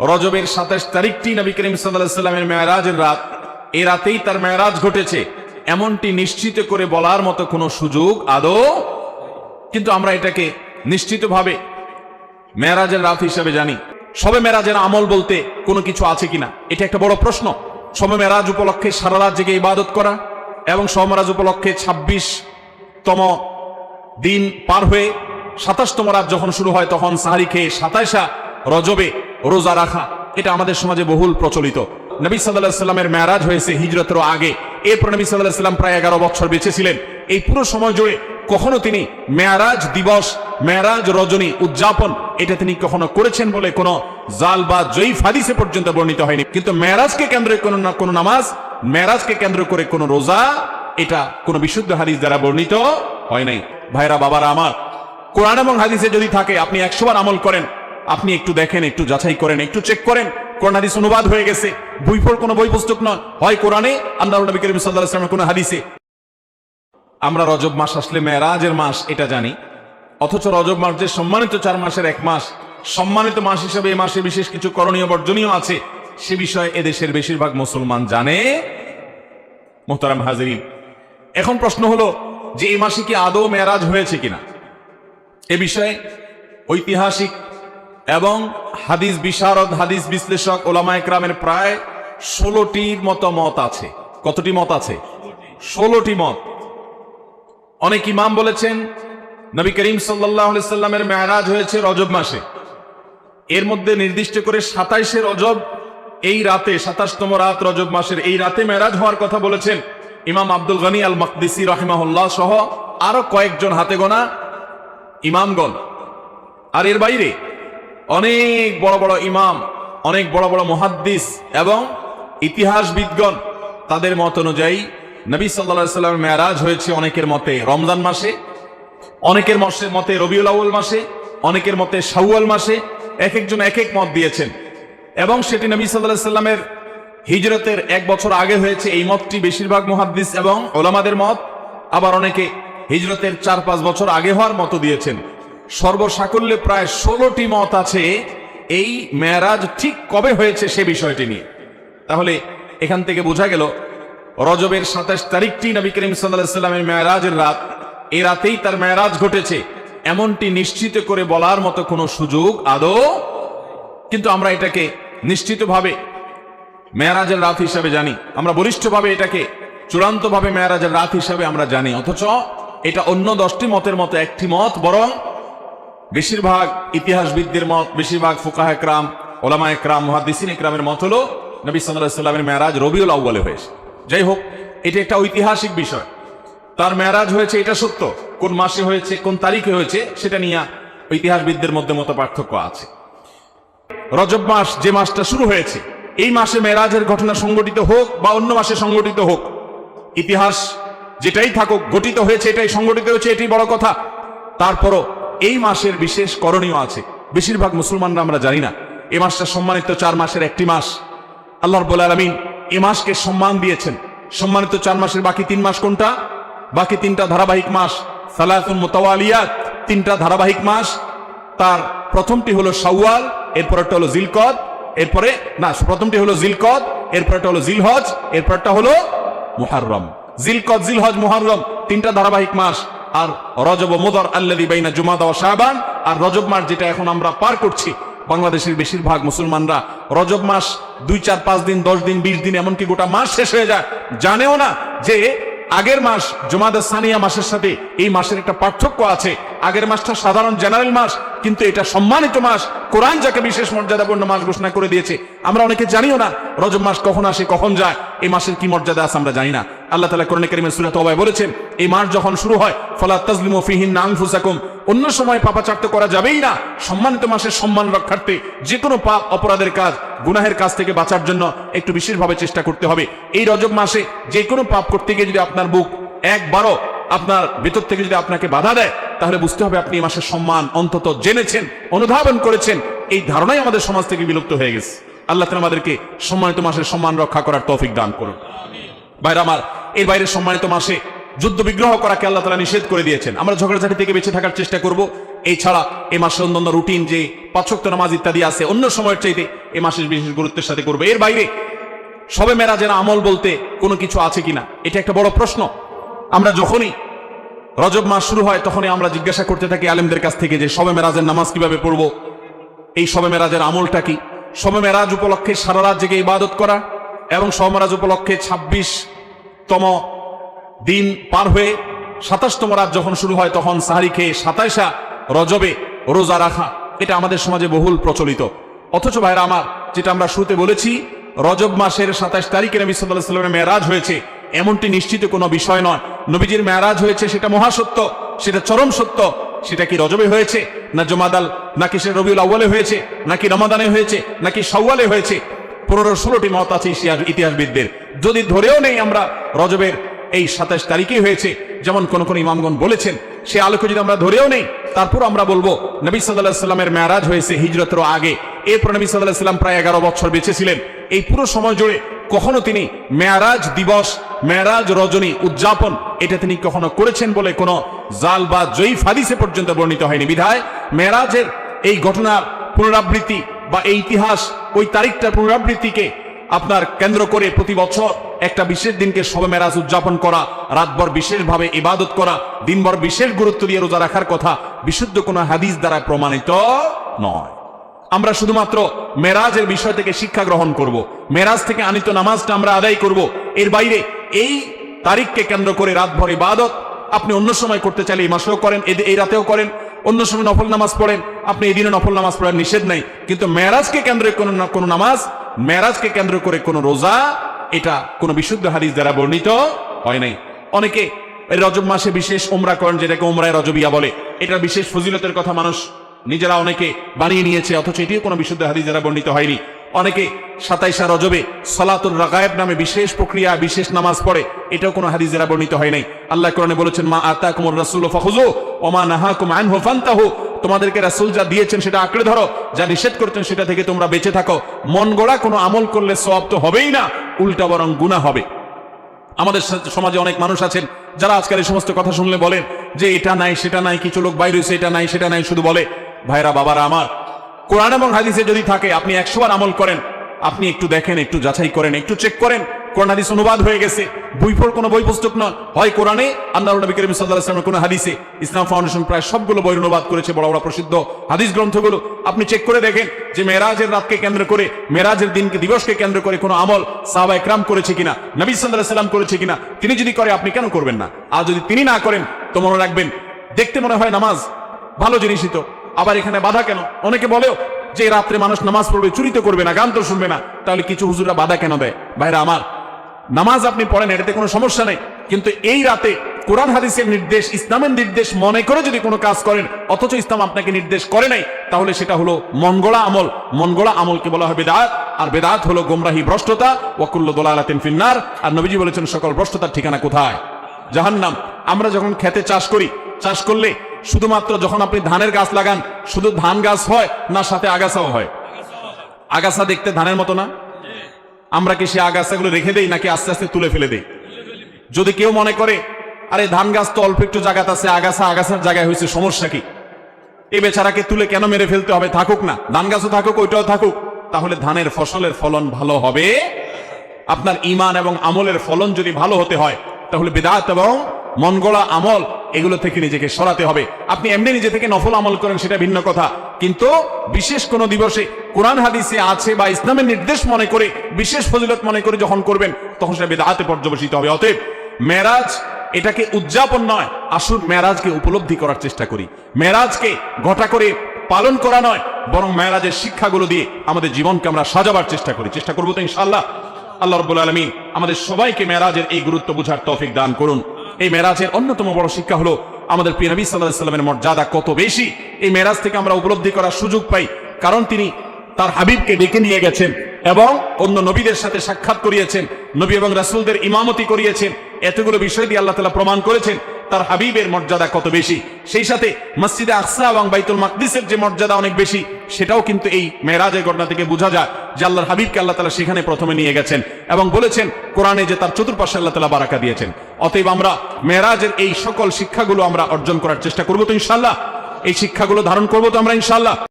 রজবের সাতাশ তারিখটি নবী করিম সাল্লামের মেয়ারাজের রাত। এ রাতেই তার মেয়ারাজ ঘটেছে। এমনটি নিশ্চিত করে বলার মতো কোনো সুযোগ আদৌ কিন্তু আমরা এটাকে নিশ্চিতভাবে মেয়ারাজের রাত হিসেবে জানি। সবে মেরাজের আমল বলতে কোনো কিছু আছে কিনা? এটা একটা বড় প্রশ্ন। সবে মেরাজ উপলক্ষে সারা রাত জেগে ইবাদত করা এবং সমেরাজ উপলক্ষে ২৬ তম দিন পার হয়ে সাতাশতম রাত যখন শুরু হয়, তখন সাহারি খেয়ে সাতাইশা রজবে, রোজা রাখা, এটা আমাদের সমাজে বহুল প্রচলিত। নবী সাল্লাহ সাল্লামের মেয়ারাজ হয়েছে হিজরতের আগে। এরপর নবী সাল্লাহ সাল্লাম প্রায় এগারো বছর বেঁচে ছিলেন। এই পুরো সময় জুড়ে কখনো তিনি মেয়ারাজ দিবস, মেয়ারাজ রজনী উদযাপন, এটা তিনি কখনো করেছেন বলে কোনো জাল বা জয়ীফ হাদিসে পর্যন্ত বর্ণিত হয়নি। কিন্তু মেয়ারাজকে কেন্দ্র কোনো না, কোনো নামাজ, মেয়ারাজকে কেন্দ্র করে কোনো রোজা, এটা কোনো বিশুদ্ধ হাদিস দ্বারা বর্ণিত হয় নাই। ভাইরা, বাবারা আমার, কোরআন এবং হাদিসে যদি থাকে, আপনি একশো বার আমল করেন। আপনি একটু দেখেন, একটু যাচাই করেন, একটু চেক করেন। কোরআন, হাদিস অনুবাদ হয়ে গেছে। বই পড় কোনো বই পুস্তক নয়। হয় কোরআনে আল্লাহ নবী করিম সাল্লাল্লাহু আলাইহি ওয়াসাল্লামের কোনো হাদিসে। আমরা রজব মাস আসলে মেরাজের মাস, এটা জানি। অথচ রজব মাস যে সম্মানিত চার মাসের এক মাস, সম্মানিত মাস হিসেবে এই মাসে বিশেষ কিছু করণীয় বর্জনীয় আছে। সে বিষয়ে এদেশের বেশিরভাগ মুসলমান জানে। মোহতারাম হাজিরি এখন প্রশ্ন হলো যে এই মাসে কি আদৌ মেরাজ হয়েছে কিনা? এ বিষয়ে ঐতিহাসিক এবং হাদিস বিশারদ, হাদিস বিশ্লেষক, ওলামা একরামের প্রায় ষোলোটির মতো মত আছে। কতটি মত আছে? ষোলোটি মত। অনেক ইমাম বলেছেন, নবী করিম সাল্লামের মেয়ারাজ হয়েছে রজব মাসে। এর মধ্যে নির্দিষ্ট করে সাতাইশে রজব এই রাতে, সাতাশতম রাত রজব মাসের এই রাতে মেরাজ হওয়ার কথা বলেছেন ইমাম আব্দুল গনি আল মকদিসি রহিমাহুল্লাহ সহ আরও কয়েকজন হাতে গোনা ইমামগণ। আর এর বাইরে অনেক বড় বড় ইমাম, অনেক বড় বড় মহাদ্দিস এবং ইতিহাসবিদগণ তাদের মত অনুযায়ী নবী সাল্লা সাল্লামের মেয়ারাজ হয়েছে অনেকের মতে রমজান মাসে, অনেকের মতে মতে রবিউল আউ্ল মাসে, অনেকের মতে শাওয়াল মাসে এক একজন এক এক মত দিয়েছেন। এবং সেটি নবী সাল্লাহ সাল্লামের হিজরতের এক বছর আগে হয়েছে, এই মতটি বেশিরভাগ মুহাদ্দিস এবং ওলামাদের মত। আবার অনেকে হিজরতের চার পাঁচ বছর আগে হওয়ার মতো দিয়েছেন। সর্বসাকল্যে প্রায় ষোলোটি মত আছে। এই মেয়ারাজ ঠিক কবে হয়েছে সে বিষয়টি নিয়ে? তাহলে এখান থেকে বোঝা গেল, রজবের সাতাশ তারিখটি নবী করিম সাল্লাহ সাল্লামের মেয়ারাজের রাত। এই রাতেই তার মেয়ারাজ ঘটেছে। এমনটি নিশ্চিত করে বলার মতো কোনো সুযোগ আদৌ? কিন্তু আমরা এটাকে নিশ্চিতভাবে মেয়ারাজের রাত হিসাবে জানি। আমরা বলিষ্ঠভাবে এটাকে, চূড়ান্তভাবে মেয়ারাজের রাত হিসাবে আমরা জানি। অথচ এটা অন্য দশটি মতের মতো একটি মত, বরং বেশিরভাগ ইতিহাসবিদদের মত, বেশিরভাগ ফুকাহ একরাম ওলামা একরাম মহাদিসিন একরামের মত হলো নবী সাল্লাহ সাল্লামের মেয়ারাজ রবিউল আউ্বালে হয়েছে। যাই হোক, এটা একটা ঐতিহাসিক বিষয়। তার মেয়ারাজ হয়েছে, এটা সত্য। কোন মাসে হয়েছে, কোন তারিখে হয়েছে, সেটা নিয়ে ইতিহাসবিদদের মধ্যে মতো পার্থক্য আছে। রজব মাস যে মাসটা শুরু হয়েছে, এই মাসে মেরাজের ঘটনা সংগঠিত হোক বা অন্য মাসে সংগঠিত হোক, ইতিহাস যেটাই থাকুক, গঠিত হয়েছে, এটাই সংগঠিত হয়েছে, এটাই বড় কথা। তারপরও এই মাসের বিশেষ করণীয় আছে। বেশিরভাগ মুসলমানরা আমরা জানি না। এ মাসটা সম্মানিত চার মাসের একটি মাস। আল্লাহ রব্বুল আলমিন এ মাসকে সম্মান দিয়েছেন। সম্মানিত চার মাসের বাকি তিন মাস কোনটা? বাকি তিনটা ধারাবাহিক মাস সালাতুল মোতাওয়ালিয়াত, তিনটা ধারাবাহিক মাস। তার প্রথমটি হলো শাওয়াল এরপরটা হলো জিলকদ, এরপরে, না, প্রথমটি হলো জিলকদ এরপরটা হলো জিলহজ এরপরটা হলো মুহাররম। জিলকদ, জিলহজ, মুহাররম, তিনটা ধারাবাহিক মাস। আর রজব মোদর আল্লাদি বাইনা জুমাদা ও শাহবান আর রজব মাস যেটা এখন আমরা পার করছি, বাংলাদেশের বেশিরভাগ মুসলমানরা রজব মাস দুই, চার, পাঁচ দিন, দশ দিন, বিশ দিন, এমনকি গোটা মাস শেষ হয়ে যায়। জানেও না যে আগের মাস জুমাদা সানিয়া মাসের সাথে এই মাসের একটা পার্থক্য আছে। আগের মাসটা সাধারণ জেনারেল মাস, কিন্তু এটা সম্মানিত মাস। কোরআন যাকে বিশেষ মর্যাদাপূর্ণ মাস ঘোষণা করে দিয়েছে, আমরা অনেকে জানিও না রজব মাস কখন আসে, কখন যায়, এই মাসের কি মর্যাদা আছে আমরা জানি না। আল্লাহ তালা কোরআন করিমের সুরাত অবায় বলেছেন, এই মাস যখন শুরু হয়, ফলা তাজলিম ফিহিন নাং ফুসাকুম অন্য সময় পাপাচার্য করা যাবেই না। সম্মানিত মাসের সম্মান রক্ষার্থে যে কোনো পাপ অপরাধের কাজ, গুনাহের কাজ থেকে বাঁচার জন্য একটু বিশেষভাবে চেষ্টা করতে হবে। এই রজব মাসে যে কোনো পাপ করতে গিয়ে যদি আপনার বুক একবারও আপনার ভেতর থেকে যদি আপনাকে বাধা দেয়, তাহলে বুঝতে হবে আপনি এই মাসের সম্মান অন্তত জেনেছেন, অনুধাবন করেছেন। এই ধারণাই আমাদের সমাজ থেকে বিলুপ্ত হয়ে গেছে। আল্লাহ তালা আমাদেরকে সম্মানিত মাসের সম্মান রক্ষা করার তৌফিক দান করুন। বাইরে আমার এর বাইরে সম্মানিত মাসে যুদ্ধ বিগ্রহ করাকে আল্লাহ তালা নিষেধ করে দিয়েছেন। আমরা ঝগড়াঝাটি থেকে বেঁচে থাকার চেষ্টা করব। এছাড়া এ মাসে অন্যান্য রুটিন যে পাঁচক্ত নামাজ ইত্যাদি আছে, অন্য সময়ের চাইতে এ মাসের বিশেষ গুরুত্বের সাথে করবে। এর বাইরে সবে মেরাজের আমল বলতে কোনো কিছু আছে কিনা, এটা একটা বড় প্রশ্ন। আমরা যখনই রজব মাস শুরু হয়, তখনই আমরা জিজ্ঞাসা করতে থাকি আলেমদের কাছ থেকে যে সবে মেরাজের নামাজ কীভাবে পড়ব, এই সবে মেরাজের আমলটা কি? সবে মেরাজ উপলক্ষে সারা রাত জেগে ইবাদত করা এবং সবে মেরাজ উপলক্ষে ২৬ তম দিন পার হয়ে সাতাশতম রাত যখন শুরু হয়, তখন সাহারি খেয়ে সাতাইশা রজবে রোজা রাখা। এটা আমাদের সমাজে বহুল প্রচলিত। অথচ ভাইরা আমার, যেটা আমরা শুরুতে বলেছি, রজব মাসের সাতাশ তারিখে নবী সাল্লাহ সাল্লামের মেয়ারাজ হয়েছে। এমনটি নিশ্চিত কোনো বিষয় নয়। নবীজির মেয়ারাজ হয়েছে, সেটা মহাসত্য, সেটা চরম সত্য। সেটা কি রজবে হয়েছে, না জমাদাল নাকি সে রবিউল আউ্বালে হয়েছে, নাকি রমাদানে হয়েছে, নাকি সওয়ালে হয়েছে? পনেরো ষোলোটি মত আছে ইতিহাসবিদদের। যদি ধরেও নেই আমরা রজবের এই সাতাশ তারিখে হয়েছে, যেমন কোন কোন ইমামগণ বলেছেন, সে আলোকে যদি আমরা ধরেও নেই, তারপর আমরা বলব, নবী সাল্লাহ সাল্লামের মেয়ারাজ হয়েছে হিজরতের আগে। এরপর নবী সাল্লাহ সাল্লাম প্রায় এগারো বছর বেঁচে ছিলেন। এই পুরো সময় জুড়ে কখনো তিনি মেয়ারাজ দিবস, মেয়ারাজ রজনী উদযাপন, এটা তিনি কখনো করেছেন বলে কোনো জাল বা জয়ীফ হাদিসে পর্যন্ত বর্ণিত হয়নি। বিধায় মেয়ারাজের এই ঘটনার পুনরাবৃত্তি বা এই ইতিহাস ওই তারিখটার পুনরাবৃত্তিকে আপনার কেন্দ্র করে প্রতি বছর একটা বিশেষ দিনকে সবে মেরাজ উদযাপন করা, রাতভর বিশেষভাবে ইবাদত করা, দিনভর বিশেষ গুরুত্ব দিয়ে রোজা রাখার কথা বিশুদ্ধ কোনো হাদিস দ্বারা প্রমাণিত নয় আমরা শুধুমাত্র মেরাজের বিষয় থেকে শিক্ষা গ্রহণ করব। মেরাজ থেকে আনিত নামাজটা আমরা আদায় করব। এর বাইরে এই তারিখকে কেন্দ্র করে রাতভর ইবাদত আপনি অন্য সময় করতে চাইলে এই মাসেও করেন এই রাতেও করেন, অন্য সময় নফল নামাজ পড়েন, আপনি এই দিনে নফল নামাজ পড়ার নিষেধ নাই কিন্তু মেরাজকে কেন্দ্রে কোনো কোনো নামাজ মেরাজকে কেন্দ্র করে কোনো রোজা, এটা কোনো বিশুদ্ধ হাদিস দ্বারা বর্ণিত হয় নাই। অনেকে রজব মাসে বিশেষ ওমরা করেন, যেটাকে ওমরায় রজবিয়া বলে। এটা বিশেষ ফজিলতের কথা মানুষ নিজেরা অনেকে বানিয়ে নিয়েছে, অথচ এটিও কোনো বিশুদ্ধ হাদিস দ্বারা বর্ণিত হয়নি। অনেকে সাতাইশা রজবে সলাতুর রাগায়েব নামে বিশেষ প্রক্রিয়া, বিশেষ নামাজ পড়ে, এটাও কোনো হাদিস দ্বারা বর্ণিত হয় নাই। আল্লাহ কোরআনে বলেছেন, মা আতা কুমর রাসুল ফাহুজু ওমা নাহা কুম আনহু, ফান্তাহু। তোমাদেরকে রাসুল যা দিয়েছেন সেটা আঁকড়ে ধরো, যা নিষেধ করতেন সেটা থেকে তোমরা বেঁচে থাকো। মন গড়া, কোনো আমল করলে সব তো হবেই না, উল্টা বরং গুনাহ হবে। আমাদের সমাজে অনেক মানুষ আছেন, যারা আজকাল এই সমস্ত কথা শুনলে বলেন যে এটা নাই, সেটা নাই, কিছু লোক বাইরে হয়েছে, এটা নাই, সেটা নাই, শুধু বলে, ভাইরা, বাবারা আমার, কোরআন এবং হাদিসে যদি থাকে, আপনি একশোবার আমল করেন, আপনি একটু দেখেন, একটু যাচাই করেন, একটু চেক করেন কোরআন হাদিস অনুবাদ হয়ে গেছে। বই পড় কোনো বই পুস্তক নয়। হয় কোরআনে আল্লাহ নবী করিম সাল্লাহ আসলামের কোনো হাদিসে। ইসলাম ফাউন্ডেশন প্রায় সবগুলো বই অনুবাদ করেছে, বড় বড় প্রসিদ্ধ হাদিস গ্রন্থগুলো। আপনি চেক করে দেখেন যে মেরাজের রাতকে কেন্দ্র করে মেরাজের দিনকে, দিবসকে কেন্দ্র করে কোনো আমল সাহাবা একরাম করেছে কিনা, নবী সাল্লাহ সাল্লাম করেছে কিনা, তিনি যদি করে, আপনি কেন করবেন না? আর যদি তিনি না করেন, তো মনে রাখবেন, দেখতে মনে হয় নামাজ ভালো জিনিসই তো। আবার এখানে বাধা কেন? অনেকে বলেও যে রাত্রে মানুষ নামাজ পড়বে চুরি তো করবে না, গান তো শুনবে না। তাহলে কিছু হুজুরা বাধা কেন দেয়? ভাইরা আমার নামাজ আপনি পড়েন, এটাতে কোনো সমস্যা নেই। কিন্তু এই রাতে কোরআন হাদিসের নির্দেশ, ইসলামের নির্দেশ মনে করে যদি কোনো কাজ করেন, অথচ ইসলাম আপনাকে নির্দেশ করে নাই, তাহলে সেটা হলো মনগড়া আমল। মনগড়া আমলকে বলা হয় বেদাত, আর বেদাত হলো গোমরাহি ভ্রষ্টতা, ওয়াকুল্ল দোলালাতিন ফিন্নার। আর নবীজি বলেছেন, সকল ভ্রষ্টতার ঠিকানা কোথায়? জাহান্নাম। আমরা যখন খেতে চাষ করি, চাষ করলে শুধুমাত্র যখন আপনি ধানের গাছ লাগান, শুধু ধান গাছ হয়, না সাথে আগাছাও হয়। আগাছা দেখতে ধানের মতো না? আমরা কি সে আগাছাগুলো রেখে দেই নাকি আস্তে আস্তে তুলে ফেলে দেই? যদি কেউ মনে করে, আরে, ধান গাছ তো অল্প একটু জায়গাতে আছে, আগাছা আগাছার জায়গায় হয়েছে, সমস্যা কি? এই বেচারাকে তুলে কেন মেরে ফেলতে হবে? থাকুক না। ধান গাছও থাকুক, ওইটাও থাকুক। তাহলে ধানের ফসলের ফলন ভালো হবে? আপনার ইমান এবং আমলের ফলন যদি ভালো হতে হয়, তাহলে বেদাত এবং মনগড়া আমল এগুলো থেকে নিজেকে সরাতে হবে। আপনি এমনি নিজে থেকে নফল আমল করেন, সেটা ভিন্ন কথা। কিন্তু বিশেষ কোন দিবসে কোরআন হাদিসে আছে বা ইসলামের নির্দেশ মনে করে, বিশেষ ফজিলত মনে করে যখন করবেন, তখন সেটা বেদাতে পর্যবেসিত হবে। অতএব মেরাজ এটাকে উদযাপন নয়, আসুন মেরাজকে উপলব্ধি করার চেষ্টা করি। মেরাজকে ঘটা করে পালন করা নয়, বরং মেরাজের শিক্ষাগুলো দিয়ে আমাদের জীবনকে আমরা সাজাবার চেষ্টা করি। চেষ্টা করব তো ইনশাল্লাহ আল্লাহ রব্বুল আলমিন আমাদের সবাইকে মেরাজের এই গুরুত্ব বুঝার তৌফিক দান করুন। এই মেরাজের অন্যতম বড় শিক্ষা হলো, আমাদের প্রিয় নবী সাল্লাহ সাল্লামের মর্যাদা কত বেশি এই মেরাজ থেকে আমরা উপলব্ধি করার সুযোগ পাই, কারণ তিনি তার হাবিবকে ডেকে নিয়ে গেছেন এবং অন্য নবীদের সাথে সাক্ষাৎ করিয়েছেন, নবী এবং রাসূলদের ইমামতি করিয়েছেন। এতগুলো বিষয় দিয়ে আল্লাহ তালা প্রমাণ করেছেন তার হাবিবের মর্যাদা কত বেশি। সেই সাথে মসজিদে আকসা এবং বাইতুল মাকদিসের যে মর্যাদা অনেক বেশি, সেটাও কিন্তু এই মেরাজের ঘটনা থেকে বোঝা যায় যে আল্লাহর হাবিবকে আল্লাহ তালা সেখানে প্রথমে নিয়ে গেছেন এবং বলেছেন, কোরআনে যে তার চতুর্পাশে আল্লাহ তালা বারাকা দিয়েছেন। অতএব আমরা মেরাজের এই সকল শিক্ষাগুলো আমরা অর্জন করার চেষ্টা করব তো ইনশাল্লাহ এই শিক্ষাগুলো ধারণ করব তো আমরা ইনশাল্লাহ